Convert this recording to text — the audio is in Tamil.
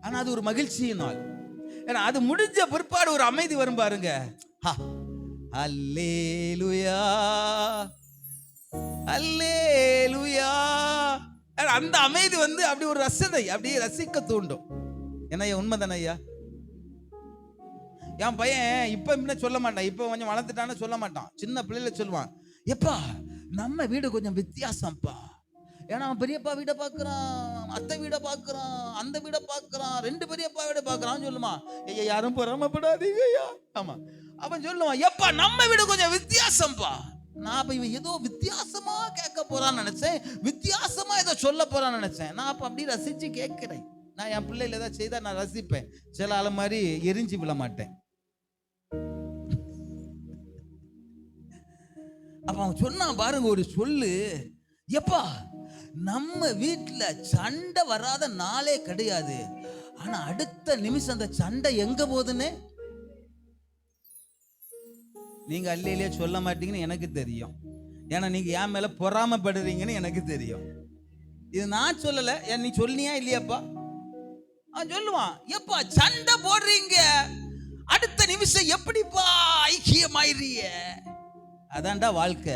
ஆனா அது ஒரு மகிழ்ச்சியின் நாள் ஏன்னா அது முடிஞ்ச பிற்பாடு ஒரு அமைதி வரும் பாருங்க. ஹா. அல்லேலூயா. அந்த அமைதி வந்து அப்படி ஒரு ரசனை அப்படியே ரசிக்க தூண்டும். என்ன உண்மை உண்மைதானே ஐயா? என் பையன் இப்ப முன்ன சொல்ல மாட்டான். இப்ப கொஞ்சம் வளர்ந்துட்டான்னு சொல்ல மாட்டான். சின்ன பிள்ளைல சொல்லுவான் எப்பா நம்ம வீடு கொஞ்சம் வித்தியாசம்ப்பா. ஏன்னா அவன் பெரியப்பா வீடை பார்க்குறான் அத்தை வீடை பார்க்குறான் அந்த வீடை பார்க்குறான் ரெண்டு பெரியப்பா வீடை பார்க்கறான்னு சொல்லுமா. ஐயா யாரும் பொறாமப்படாதீங்க ஐயா. ஆமா. அவன் சொல்லுவான் எப்பா நம்ம வீடு கொஞ்சம் வித்தியாசம்ப்பா நான் அப்ப இவன் ஏதோ வித்தியாசமா கேட்க போறான்னு நினைச்சேன். வித்தியாசமா ஏதோ சொல்ல போறான்னு நினைச்சேன். நான் அப்ப அப்படி ரசிச்சு கேட்கிறேன். நான் என் பிள்ளைல ஏதாவது செய்தா நான் ரசிப்பேன். சில ஆளு மாதிரி எரிஞ்சு விழ மாட்டேன். அப்ப அவன் சொன்னான் பாருங்க ஒரு சொல்லு. எப்பா நம்ம வீட்டில் சண்டை வராத நாளே கிடையாது. ஆனால் அடுத்த நிமிஷம் அந்த சண்டை எங்க போகுதுன்னு? நீங்க அல்லையிலேயே சொல்ல மாட்டீங்கன்னு எனக்கு தெரியும். ஏன்னா நீங்க என் மேல பொறாமப்படுறீங்கன்னு எனக்கு தெரியும். இது நான் சொல்லல. ஏன் நீ சொல்லியா இல்லையாப்பா? அவன் சொல்லுவான். எப்பா சண்டை போடுறீங்க? அடுத்த நிமிஷம் எப்படிப்பா ஐக்கியமாயிரிய அதான்டா வாழ்க்கை.